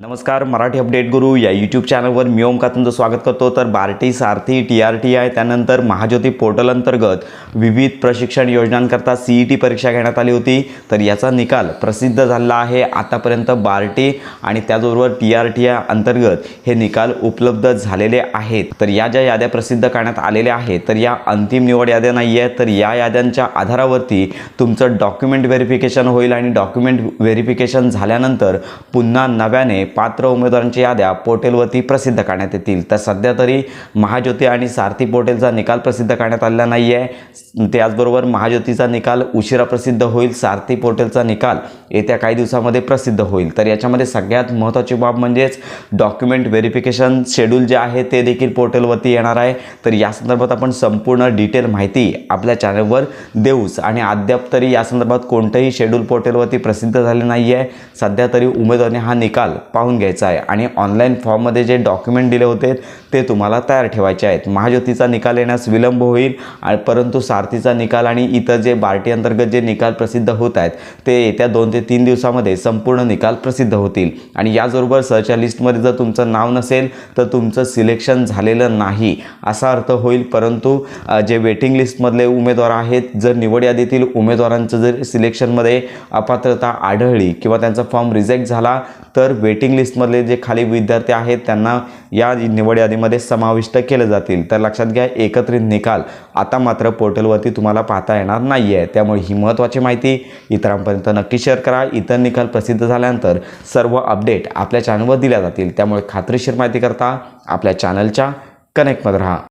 नमस्कार मराठी अपडेट गुरु या यूट्यूब चॅनलवर मी ओमका तुमचं स्वागत करतो. तर BARTI Sarathi T R T I त्यानंतर महाज्योती पोर्टल अंतर्गत विविध प्रशिक्षण योजनांकरता सी ई टी परीक्षा घेण्यात आली होती. तर याचा निकाल प्रसिद्ध झाला आहे. आतापर्यंत बार्टी आणि त्याचबरोबर टी आर टी या अंतर्गत हे निकाल उपलब्ध झालेले आहेत. तर या ज्या याद्या प्रसिद्ध करण्यात आलेल्या आहेत तर या अंतिम निवड याद्या नाही आहेत तर या याद्यांच्या आधारावरती तुमचं डॉक्युमेंट व्हेरिफिकेशन होईल आणि डॉक्युमेंट व्हेरिफिकेशन झाल्यानंतर पुन्हा नव्याने पात्र उमेदवारांच्या याद्या पोर्टलवरती प्रसिद्ध करण्यात येतील. तर सध्या तरी महाज्योती आणि सारथी पोर्टलचा निकाल प्रसिद्ध करण्यात आलेला नाही आहे त्याचबरोबर महाज्योतीचा निकाल उशिरा प्रसिद्ध होईल सारथी पोर्टलचा निकाल येत्या काही दिवसामध्ये प्रसिद्ध होईल. तर याच्यामध्ये सगळ्यात महत्त्वाची बाब म्हणजेच डॉक्युमेंट व्हेरिफिकेशन शेड्यूल जे आहे ते देखील पोर्टलवरती येणार आहे. तर या संदर्भात आपण संपूर्ण डिटेल माहिती आपल्या चॅनलवर देऊच. आणि अद्याप तरी या संदर्भात कोणतंही शेड्यूल पोर्टलवरती प्रसिद्ध झाले नाही आहे सध्या तरी उमेदवारी हा निकाल पाहून घ्यायचा आहे. आणि ऑनलाईन फॉर्ममध्ये जे डॉक्युमेंट दिले होते ते तुम्हाला तयार ठेवायचे आहेत. महाज्योतीचा निकाल येण्यास विलंब होईल आणि परंतु आरतीचा निकाल आणि इतर जे बार्टी अंतर्गत जे निकाल प्रसिद्ध होत आहेत ते येत्या दोन ते तीन दिवसामध्ये संपूर्ण निकाल प्रसिद्ध होतील. आणि याचबरोबर सरच्या लिस्टमध्ये जर तुमचं नाव नसेल तर तुमचं सिलेक्शन झालेलं नाही असा अर्थ होईल. परंतु जे वेटिंग लिस्टमधले उमेदवार आहेत जर निवड यादीतील उमेदवारांचं जर सिलेक्शनमध्ये अपात्रता आढळली किंवा त्यांचा फॉर्म रिजेक्ट झाला तर वेटिंग लिस्टमधले जे खाली विद्यार्थी आहेत त्यांना या निवड यादीमध्ये समाविष्ट केले जातील. तर लक्षात घ्या एकत्रित निकाल. आता मात्र पोर्टल पोर्टलवरती तुम्हाला पाहता येणार नाही आहे त्यामुळे ही महत्त्वाची माहिती इतरांपर्यंत नक्की शेअर करा. इतर निकाल प्रसिद्ध झाल्यानंतर सर्व अपडेट आपल्या चॅनलवर दिल्या जातील. त्यामुळे खात्रीशीर माहिती करता आपल्या चॅनलच्या कनेक्टमध्ये राहा.